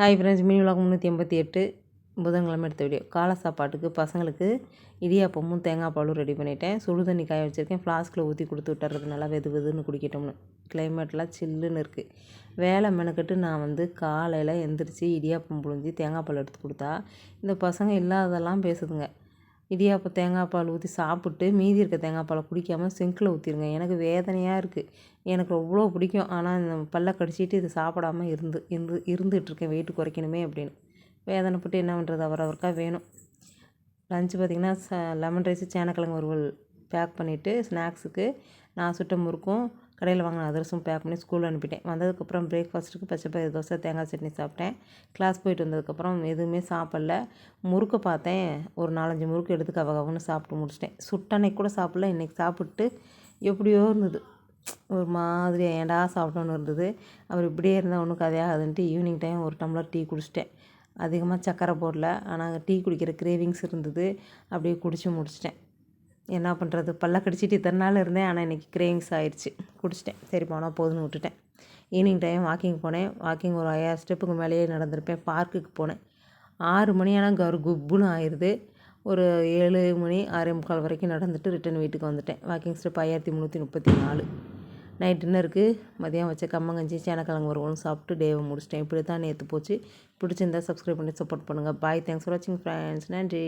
Hi friends mini உலகம் முந்நூற்றி எண்பத்தி எட்டு புதன்கிழமை எடுத்த வீடியோ. காலை சாப்பாட்டுக்கு பசங்களுக்கு இடியாப்பமும் தேங்காய் பாலும் ரெடி பண்ணிட்டேன். சுடு தண்ணி காய வச்சுருக்கேன். ஃப்ளாஸ்கில் ஊற்றி கொடுத்து விட்டுறது நல்லா வெது வெதுன்னு குடிக்கட்டோம்னு. கிளைமேட்லாம் சில்லுன்னு இருக்குது வேலை மெனக்கட்டு நான் வந்து காலையில் எந்திரிச்சு இடியாப்பம் புழிஞ்சி தேங்காய் பால் எடுத்து கொடுத்தா இந்த பசங்க இல்லாததெல்லாம் பேசுதுங்க. இடியாப்பம் தேங்காய் பால் ஊற்றி சாப்பிட்டு மீதி இருக்க தேங்காய் பாலை குடிக்காமல் சிங்கில் ஊற்றிருங்க எனக்கு வேதனையாக இருக்குது எனக்கு அவ்வளோ பிடிக்கும். ஆனால் இந்த பல்ல கடிச்சிட்டு இது சாப்பிடாம இருந்து இருந்து இருந்துகிட்ருக்கேன் வெயிட் குறைக்கணுமே அப்படின்னு. வேதனைப்பட்டு என்ன பண்ணுறது அவரவருக்காக வேணும். லஞ்சு பார்த்திங்கன்னா ச லெமன் ரைஸு சேனக்கிழங்கு வறுவல் பேக் பண்ணிவிட்டு ஸ்நாக்ஸுக்கு நான் சுட்ட முறுக்கும் கடையில் வாங்கின அதிரசம் பேக் பண்ணி ஸ்கூல் அனுப்பிட்டேன். வந்ததுக்கப்புறம் பிரேக்ஃபாஸ்ட்டுக்கு பச்சைப்பயிறு தோசை தேங்காய் சட்னி சாப்பிட்டேன். கிளாஸ் போயிட்டு வந்ததுக்கப்புறம் எதுவுமே சாப்பிடல. முறுக்கு பார்த்தேன். ஒரு நாலஞ்சு முறுக்கு எடுத்து கவகவன்னு சாப்பிட்டு முடிச்சிட்டேன். சுட்டன்னைக்கு கூட சாப்பிடல. இன்றைக்கி சாப்பிட்டு எப்படியோ இருந்தது. ஒரு மாதிரி ஏண்டா சாப்பிட்டோன்னு இருந்தது. அவர் இப்படியே இருந்தால் ஒன்றும் கதையாகாதுன்ட்டு ஈவினிங் டைம் ஒரு டம்ளர் டீ குடிச்சிட்டேன். அதிகமாக சக்கரை போடல. ஆனால் டீ குடிக்கிற கிரேவிங்ஸ் இருந்தது. அப்படியே குடித்து முடிச்சிட்டேன். என்ன பண்ணுறது பல்ல கடிச்சிட்டு இத்தனை நாள் இருந்தேன். ஆனால் இன்றைக்கி கிரேவிங்ஸ் ஆயிடுச்சு குடிச்சிட்டேன். சரி போனால் போதுன்னு விட்டுட்டேன். ஈவினிங் டைம் வாக்கிங் போனேன். வாக்கிங் ஒரு ஐயாயிரம் ஸ்டெப்புக்கு மேலேயே நடந்திருப்பேன். பார்க்குக்கு போனேன். ஆறு மணி ஆனால் கரு குப்புன்னு ஆயிடுது ஒரு ஏழு மணி ஆறே முக்கால் வரைக்கும் நடந்துட்டு ரிட்டன் வீட்டுக்கு வந்துட்டேன். வாக்கிங் ஸ்டெப் ஐயாயிரத்தி முந்நூற்றி முப்பத்தி நாலு. நைட் டின்னருக்கு மதியம் வச்ச கம்மங்கஞ்சி சேனக்கிழங்கு வருவோம்னு சாப்பிட்டு டேவை முடிச்சிட்டேன். இப்படி தான் நேற்று போச்சு. பிடிச்சிருந்தா சப்ஸ்கிரைப் பண்ணி சப்போர்ட் பண்ணுங்கள் பாய் தேங்க்ஸ் ஃபார் வாட்சிங் ஃப்ரெண்ட்ஸ் நன்றி.